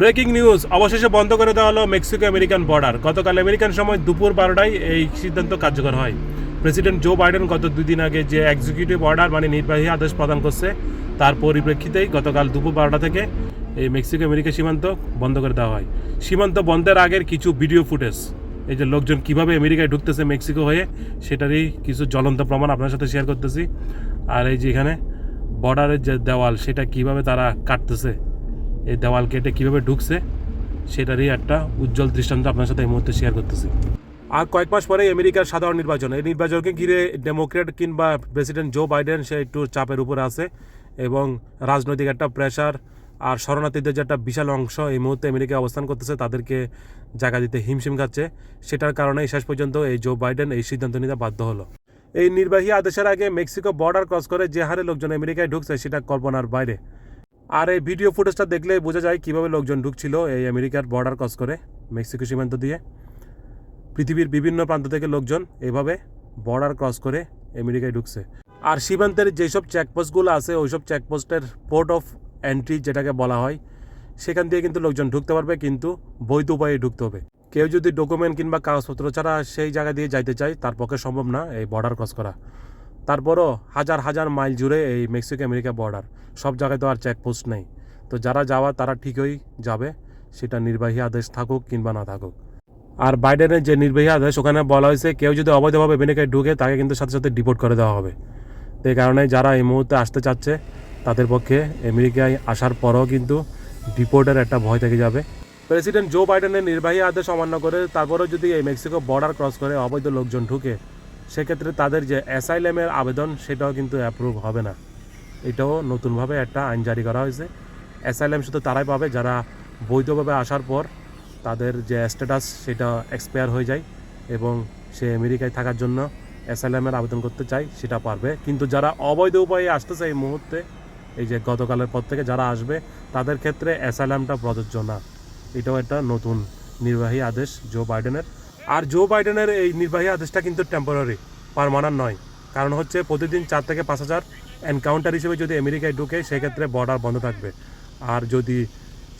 Breaking news, অবশেষে বন্ধ করে দেওয়া হলো মেক্সিকো আমেরিকান বর্ডার। গতকাল আমেরিকান সময় দুপুর বারোটায় এই সিদ্ধান্ত কার্যকর হয়। প্রেসিডেন্ট জো বাইডেন গত দুই দিন আগে যে এক্সিকিউটিভ অর্ডার মানে নির্বাহী আদেশ প্রদান করছে, তার পরিপ্রেক্ষিতেই গতকাল দুপুর বারোটা থেকে এই মেক্সিকো আমেরিকা সীমান্ত বন্ধ করে দেওয়া হয়। সীমান্ত বন্ধের আগের কিছু ভিডিও ফুটেজ এই যে লোকজন কীভাবে আমেরিকায় ঢুকতেছে মেক্সিকো হয়ে, সেটারই কিছু জ্বলন্ত প্রমাণ আপনার সাথে শেয়ার করতেছি। আর এই যে এখানে বর্ডারের যে দেওয়াল, সেটা কীভাবে তারা কাটতেছে এই দেওয়াল কেটে কীভাবে ঢুকছে, সেটারই একটা উজ্জ্বল দৃষ্টান্ত আপনার সাথে এই মুহূর্তে শেয়ার করতেছি। আর কয়েক মাস পরে আমেরিকার সাধারণ নির্বাচন। এই নির্বাচনকে ঘিরে ডেমোক্রেট কিংবা প্রেসিডেন্ট জো বাইডেন সে একটু চাপের উপরে আছে এবং রাজনৈতিক একটা প্রেশার আর শরণার্থীদের যে একটা বিশাল অংশ এই মুহূর্তে আমেরিকায় অবস্থান করতেছে, তাদেরকে জায়গা দিতে হিমশিম খাচ্ছে। সেটার কারণেই শেষ পর্যন্ত এই জো বাইডেন এই সিদ্ধান্ত নিতে বাধ্য হলো। এই নির্বাহী আদেশের আগে মেক্সিকো বর্ডার ক্রস করে যে হারে লোকজন আমেরিকায় ঢুকছে, সেটা কল্পনার বাইরে। আর এই ভিডিও ফুটেজটা দেখলে বোঝা যায় কীভাবে লোকজন ঢুকছিল এই আমেরিকার বর্ডার ক্রস করে, মেক্সিকো সীমান্ত দিয়ে। পৃথিবীর বিভিন্ন প্রান্ত থেকে লোকজন এভাবে বর্ডার ক্রস করে আমেরিকায় ঢুকছে। আর সীমান্তের যেসব চেকপোস্টগুলো আছে, ওইসব চেকপোস্টের পোর্ট অফ এন্ট্রি যেটাকে বলা হয়, সেখান দিয়ে কিন্তু লোকজন ঢুকতে পারবে, কিন্তু বৈধ উপায়ে ঢুকতে হবে। কেউ যদি ডকুমেন্ট কিংবা কাগজপত্র ছাড়া সেই জায়গা দিয়ে যাইতে চায়, তার পক্ষে সম্ভব না এই বর্ডার ক্রস করা। তারপরও হাজার হাজার মাইল জুড়ে এই মেক্সিকো আমেরিকা বর্ডার সব জায়গায় তো আর চেকপোস্ট নেই। তো যারা যাওয়া, তারা ঠিকই যাবে, সেটা নির্বাহী আদেশ থাকুক কিংবা না থাকুক। আর বাইডেনের যে নির্বাহী আদেশ, ওখানে বলা হয়েছে, কেউ যদি অবৈধভাবে আমেরিকায় ঢুকে, তাকে কিন্তু সাথে সাথে ডিপোর্ট করে দেওয়া হবে। তো এই কারণে যারা এই মুহূর্তে আসতে চাচ্ছে, তাদের পক্ষে আমেরিকায় আসার পরও কিন্তু ডিপোর্টের একটা ভয় থেকে যাবে। প্রেসিডেন্ট জো বাইডেনের নির্বাহী আদেশ অমান্য করে, তারপরেও যদি এই মেক্সিকো বর্ডার ক্রস করে, অবৈধ লোকজন ঢুকে সেক্ষেত্রে তাদের যে অ্যাসাইলেমের আবেদন, সেটাও কিন্তু অ্যাপ্রুভ হবে না। এটাও নতুনভাবে একটা আইন জারি করা হয়েছে। অ্যাসাইলেম শুধু তারাই পাবে, যারা বৈধভাবে আসার পর তাদের যে স্ট্যাটাস সেটা এক্সপায়ার হয়ে যায় এবং সে আমেরিকায় থাকার জন্য অ্যাসাইলামের আবেদন করতে চায়, সেটা পারবে। কিন্তু যারা অবৈধ উপায়ে আসতেছে এই মুহূর্তে, এই যে গতকালের পর থেকে যারা আসবে, তাদের ক্ষেত্রে অ্যাসাইলামটা প্রযোজ্য না। এটাও একটা নতুন নির্বাহী আদেশ জো বাইডেনের আর জো বাইডেনের এই নির্বাহী আদেশটা কিন্তু টেম্পোরারি পারমানেন্ট নয়। কারণ হচ্ছে প্রতিদিন চার থেকে পাঁচ হাজার এনকাউন্টার হিসেবে যদি আমেরিকায় ঢুকে, সেক্ষেত্রে বর্ডার বন্ধ থাকবে। আর যদি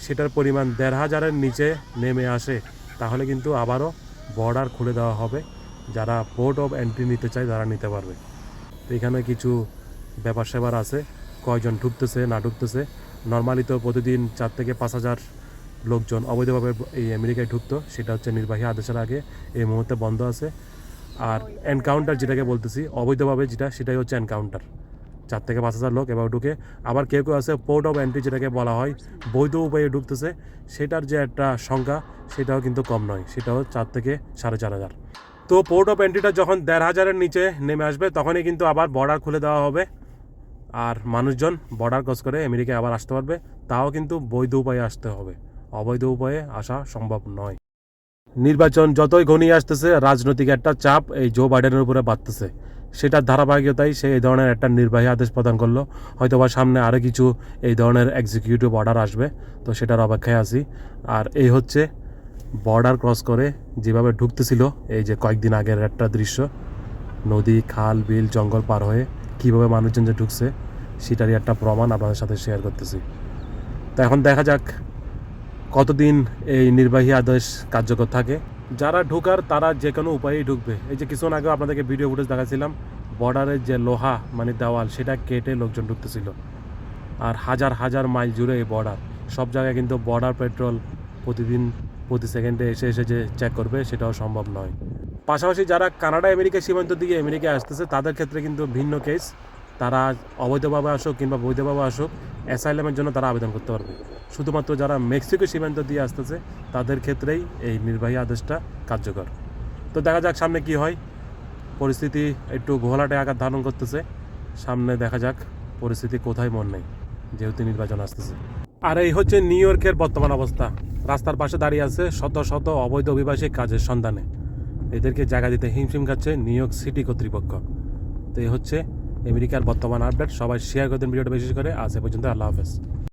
সেটার পরিমাণ দেড় হাজারের নিচে নেমে আসে, তাহলে কিন্তু আবারও বর্ডার খুলে দেওয়া হবে। যারা পোর্ট অফ এন্ট্রি নিতে চায়, তারা নিতে পারবে। তো এখানে কিছু ব্যাপার সেবার আছে। কয়জন ঢুকতেছে, না ঢুকতেছে? নর্মালি তো প্রতিদিন চার থেকে পাঁচ হাজার লোকজন অবৈধভাবে এই আমেরিকায় ঢুকতো, সেটা হচ্ছে নির্বাহী আদেশের আগে এই মুহূর্তে বন্ধ আছে। আর এনকাউন্টার যেটাকে বলতেছি, অবৈধভাবে যেটা, সেটাই হচ্ছে এনকাউন্টার চার থেকে পাঁচ হাজার লোক এবার ঢুকে। আবার কেউ কেউ আছে পোর্ট অফ এন্ট্রি যেটাকে বলা হয়, বৈধ উপায়ে ঢুকতেছে। সেটার যে একটা সংখ্যা, সেটাও কিন্তু কম নয়, সেটাও চার থেকে সাড়ে চার হাজার। তো পোর্ট অফ এন্ট্রিটা যখন দেড় হাজারের নিচে নেমে আসবে, তখনই কিন্তু আবার বর্ডার খুলে দেওয়া হবে। আর মানুষজন বর্ডার ক্রস করে আমেরিকায় আবার আসতে পারবে। তাও কিন্তু বৈধ উপায়ে আসতে হবে। অবৈধ উপায়ে আসা সম্ভব নয়। নির্বাচন যতই ঘনিয়ে আসতেছে, রাজনৈতিক একটা চাপ এই জো বাইডেনের উপরে বাড়তেছে। সেটার ধারাবাহিকতাই সে এই ধরনের একটা নির্বাহী আদেশ প্রদান করল। হয়তোবা সামনে আরও কিছু এই ধরনের এক্সিকিউটিভ অর্ডার আসবে, তো সেটার অপেক্ষায় আছি। আর এই হচ্ছে বর্ডার ক্রস করে যেভাবে ঢুকতেছিল, এই যে কয়েকদিন আগের একটা দৃশ্য, নদী, খাল, বিল, জঙ্গল পার হয়ে কীভাবে মানুষজন যে ঢুকছে, সেটারই একটা প্রমাণ আপনাদের সাথে শেয়ার করতেছি। তো এখন দেখা যাক কতদিন এই নির্বাহী আদেশ কার্যকর থাকে? যারা ঢুকার, তারা যে কোনো উপায়েই ঢুকবে। এই যে কিছুক্ষণ আগে আপনাদেরকে ভিডিও ফুটেজ দেখাছিলাম বর্ডারের যে লোহা মানে দেওয়াল, সেটা কেটে লোকজন ঢুকতেছিল। আর হাজার হাজার মাইল জুড়ে এই বর্ডার সব জায়গায় কিন্তু বর্ডার পেট্রোল প্রতিদিন, প্রতি সেকেন্ডে এসে এসে যে চেক করবে, সেটাও সম্ভব নয়। পাশাপাশি যারা কানাডা, আমেরিকা সীমান্ত দিয়ে আমেরিকায় আসতেছে, তাদের ক্ষেত্রে কিন্তু ভিন্ন কেস তারা অবৈধভাবে আসুক কিংবা বৈধভাবে আসুক অ্যাসাইলামের জন্য তারা আবেদন করতে পারবে। শুধুমাত্র যারা মেক্সিকো সীমান্ত দিয়ে আসতেছে, তাদের ক্ষেত্রেই এই নির্বাহী আদেশটা কার্যকর। তো দেখা যাক সামনে কি হয়। পরিস্থিতি একটু ঘোলাটে আকার ধারণ করতেছে। সামনে দেখা যাক পরিস্থিতি কোথায় মন নেই, যেহেতু নির্বাচন আসতেছে। আর এই হচ্ছে নিউ ইয়র্কের বর্তমান অবস্থা। রাস্তার পাশে দাঁড়িয়ে আছে শত শত অবৈধ অভিবাসী কাজের সন্ধানে। এদেরকে জায়গা দিতে হিমশিম খাচ্ছে নিউ ইয়র্ক সিটি কর্তৃপক্ষ। তো এই হচ্ছে আমেরিকার বর্তমান আপডেট। সবাই শেয়ার করতেন ভিডিওটা বিশেষ করে। আজ এ পর্যন্ত আল্লাহ হাফেজ।